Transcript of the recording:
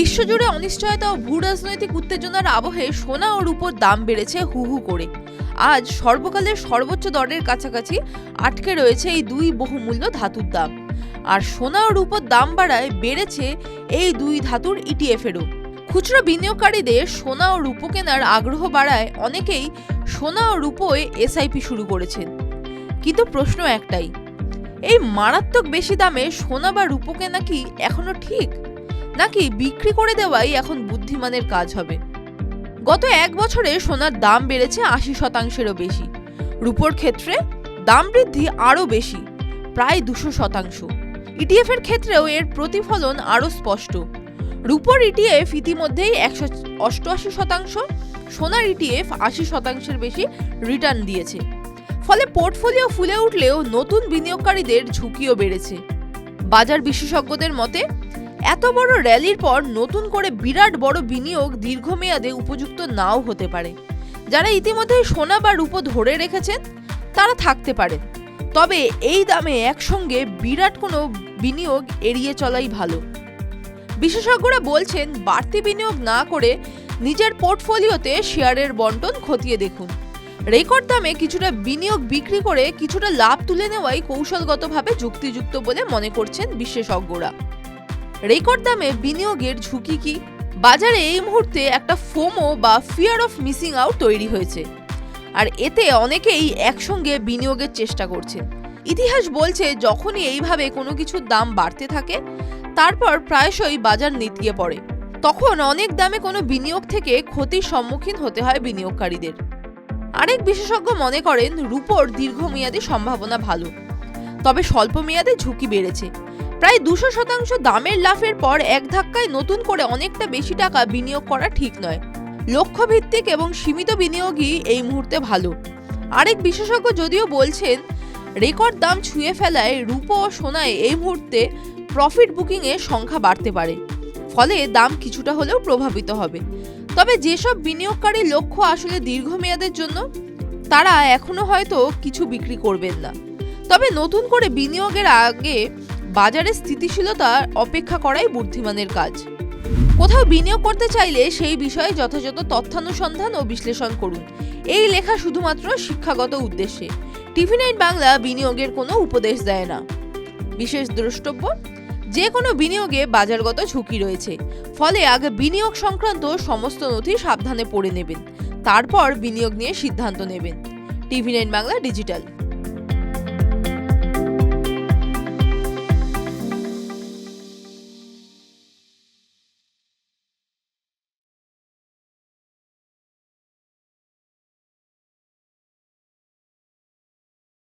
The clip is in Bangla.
বিশ্বজুড়ে অনিশ্চয়তা ও ভূ রাজনৈতিক উত্তেজনার আবহে সোনা ও রূপোর দাম বেড়েছে হু হু করে। আজ সর্বকালের সর্বোচ্চ দরের কাছাকাছি আটকে রয়েছে এই দুই বহুমূল্য ধাতুর দাম। আর সোনা ও রূপোর দাম বাড়ায় বেড়েছে এই দুই ধাতুর E ইটিএফেরও খুচরো বিনিয়োগকারীদের সোনা ও রূপো কেনার আগ্রহ বাড়ায় অনেকেই সোনা ও রূপোয় এসআইপি শুরু করেছেন। কিন্তু প্রশ্ন একটাই, এই মারাত্মক বেশি দামে সোনা বা রূপো কেনা কি এখনও ঠিক? নাকি বিক্রি করে দেওয়াই এখন বুদ্ধিমানের কাজ হবে। গত এক বছরে সোনার দাম বেড়েছে আশি শতাংশেরও বেশি। রূপোর ক্ষেত্রে দাম বৃদ্ধি আরও বেশি, প্রায় দুশো শতাংশ। ইটিএফ এর ক্ষেত্রেও এর প্রতিফলন আরও স্পষ্ট। রূপোর ইটিএফ ইতিমধ্যেই একশো অষ্টআশি শতাংশ, সোনার ইটিএফ আশি শতাংশের বেশি রিটার্ন দিয়েছে। ফলে পোর্টফোলিও ফুলে উঠলেও নতুন বিনিয়োগকারীদের ঝুঁকিও বেড়েছে। বাজার বিশেষজ্ঞদের মতে এত বড় র্যালির পর নতুন করে বিরাট বড় বিনিয়োগ দীর্ঘমেয়াদে উপযুক্ত নাও হতে পারে। যারা ইতিমধ্যে সোনা বা রূপো ধরে রেখেছেন, তারা থাকতে পারেন। তবে এই দামে একসঙ্গে বিরাট কোনো বিনিয়োগ এড়িয়ে চলাই ভালো। বিশেষজ্ঞরা বলছেন, বাড়তি বিনিয়োগ না করে নিজের পোর্টফোলিওতে শেয়ারের বন্টন খতিয়ে দেখুন। রেকর্ড দামে কিছুটা বিনিয়োগ বিক্রি করে কিছুটা লাভ তুলে নেওয়াই কৌশলগতভাবে যুক্তিযুক্ত বলে মনে করছেন বিশেষজ্ঞরা। রেকর্ড দামে বিনিয়োগের ঝুঁকি কি? বাজারে এই মুহূর্তে একটা ফোমো বা ফিয়ার অফ মিসিং আউট তৈরি হয়েছে। আর এতে অনেকেই একসঙ্গে বিনিয়োগের চেষ্টা করছেন। ইতিহাস বলছে, যখনই এইভাবে কোনো কিছুর দাম বাড়তে থাকে, তারপর প্রায়শই বাজার নেতিয়ে পড়ে। তখন অনেক দামে কোনো বিনিয়োগ থেকে ক্ষতির সম্মুখীন হতে হয় বিনিয়োগকারীদের। আরেক বিশেষজ্ঞ মনে করেন, রূপোর দীর্ঘমেয়াদী সম্ভাবনা ভালো। তবে স্বল্প মেয়াদে ঝুঁকি বেড়েছে। প্রায় দুশো শতাংশ দামের লাভের পর এক ধাক্কায় নতুন করে অনেকটা বেশি টাকা বিনিয়োগ করা ঠিক নয়। লক্ষ্যভিত্তিক এবং সীমিত বিনিয়োগই এই মুহূর্তে ভালো। আরেক বিশেষজ্ঞ যদিও বলছেন, রেকর্ড দাম ছুঁয়ে ফেলায় রূপো ও সোনায় এই মুহূর্তে প্রফিট বুকিংয়ের সংখ্যা বাড়তে পারে, ফলে দাম কিছুটা হলেও প্রভাবিত হবে। তবে যেসব বিনিয়োগকারী লক্ষ্য আসলে দীর্ঘমেয়াদের জন্য, তারা এখনও হয়তো কিছু বিক্রি করবেন না। তবে নতুন করে বিনিয়োগের আগে বাজারে স্থিতিশীলতা অপেক্ষা করাই বুদ্ধিমানের কাজ। কোথাও বিনিয়োগ করতে চাইলে সেই বিষয়ে যথাযথ তথ্যানুসন্ধান ও বিশ্লেষণ করুন। এই লেখা শুধুমাত্র শিক্ষাগত উদ্দেশ্যে। টিভি নাইন বাংলা বিনিয়োগের কোনো উপদেশ দেয় না। বিশেষ দ্রষ্টব্য যে কোনো বিনিয়োগে বাজারগত ঝুঁকি রয়েছে। ফলে আগে বিনিয়োগ সংক্রান্ত সমস্ত নথি সাবধানে পড়ে নেবেন। তারপর বিনিয়োগ নিয়ে সিদ্ধান্ত নেবেন। TV nine Bangla digital.